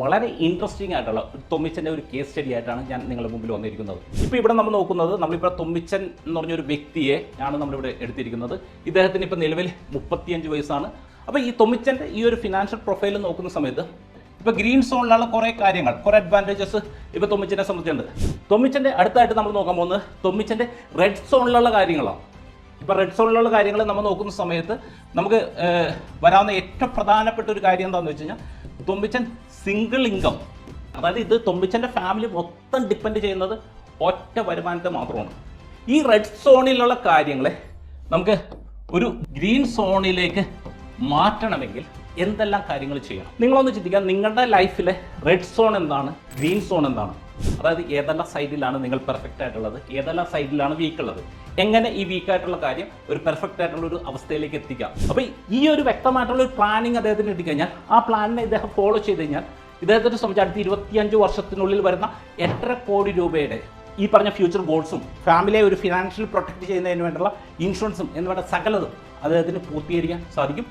വളരെ ഇൻട്രസ്റ്റിംഗ് ആയിട്ടുള്ള തൊമ്മിച്ചന്റെ ഒരു കേസ് സ്റ്റഡി ആയിട്ടാണ് ഞാൻ നിങ്ങളുടെ മുമ്പിൽ വന്നിരിക്കുന്നത്. ഇപ്പോൾ ഇവിടെ നമ്മൾ നോക്കുന്നത് നമ്മളിപ്പോൾ തൊമ്മിച്ചൻ എന്ന് പറഞ്ഞൊരു വ്യക്തിയെ ആണ് നമ്മളിവിടെ എടുത്തിരിക്കുന്നത്. ഇദ്ദേഹത്തിന് ഇപ്പോൾ നിലവിൽ മുപ്പത്തിയഞ്ച് വയസ്സാണ്. അപ്പോൾ ഈ തൊമ്മിച്ചന്റെ ഈ ഒരു ഫിനാൻഷ്യൽ പ്രൊഫൈൽ നോക്കുന്ന സമയത്ത് ഇപ്പോൾ ഗ്രീൻ സോണിലുള്ള കുറേ കാര്യങ്ങൾ കുറേ അഡ്വാന്റേജസ് ഇപ്പോൾ തൊമ്മിച്ചനെ സംബന്ധിച്ചുണ്ട് തൊമ്മിച്ചന്റെ അടുത്തായിട്ട് നമ്മൾ നോക്കാൻ പോകുന്നത് തൊമ്മിച്ചന്റെ റെഡ് സോണിലുള്ള കാര്യങ്ങളാണ്. ഇപ്പോൾ റെഡ് സോണിലുള്ള കാര്യങ്ങൾ നമ്മൾ നോക്കുന്ന സമയത്ത് നമുക്ക് വരാവുന്ന ഏറ്റവും പ്രധാനപ്പെട്ട ഒരു കാര്യം എന്താണെന്ന് വെച്ച് കഴിഞ്ഞാൽ തൊമ്പിച്ചൻ സിംഗിൾ ഇൻകം അതായത് ഇത് തൊമ്പിച്ചന്റെ ഫാമിലി മൊത്തം ഡിപ്പെൻഡ് ചെയ്യുന്നത് ഒറ്റ വരുമാനത്തെ മാത്രമാണ്. ഈ റെഡ് സോണിലുള്ള കാര്യങ്ങളെ നമുക്ക് ഒരു ഗ്രീൻ സോണിലേക്ക് മാറ്റണമെങ്കിൽ എന്തെല്ലാം കാര്യങ്ങൾ ചെയ്യണം? നിങ്ങളൊന്ന് ചിന്തിക്കുക. നിങ്ങളുടെ ലൈഫിലെ റെഡ് സോൺ എന്താണ്? ഗ്രീൻ സോൺ എന്താണ്? അതായത് ഏതെല്ലാം സൈഡിലാണ് നിങ്ങൾ പെർഫെക്റ്റ് ആയിട്ടുള്ളത് ഏതെല്ലാം സൈഡിലാണ് വീക്ക് ഉള്ളത് എങ്ങനെ ഈ വീക്ക് ആയിട്ടുള്ള കാര്യം ഒരു പെർഫെക്റ്റ് ആയിട്ടുള്ള ഒരു അവസ്ഥയിലേക്ക് എത്തിക്കാം. അപ്പോൾ ഈ ഒരു വ്യക്തമായിട്ടുള്ള ഒരു പ്ലാനിങ് അദ്ദേഹത്തിന് കിട്ടിക്കഴിഞ്ഞാൽ ആ പ്ലാനിനെ ഇദ്ദേഹം ഫോളോ ചെയ്ത് കഴിഞ്ഞാൽ ഇദ്ദേഹത്തിന് സംബന്ധിച്ച് അടുത്ത ഇരുപത്തിയഞ്ച് വർഷത്തിനുള്ളിൽ വരുന്ന എട്ടര കോടി രൂപയുടെ ഈ പറഞ്ഞ ഫ്യൂച്ചർ ഗോൾസും ഫാമിലിയെ ഒരു ഫിനാൻഷ്യൽ പ്രൊട്ടക്ട് ചെയ്യുന്നതിന് വേണ്ടിയുള്ള ഇൻഷുറൻസും എന്ന് വേണ്ട സകലതും അദ്ദേഹത്തിന് പൂർത്തീകരിക്കാൻ സാധിക്കും.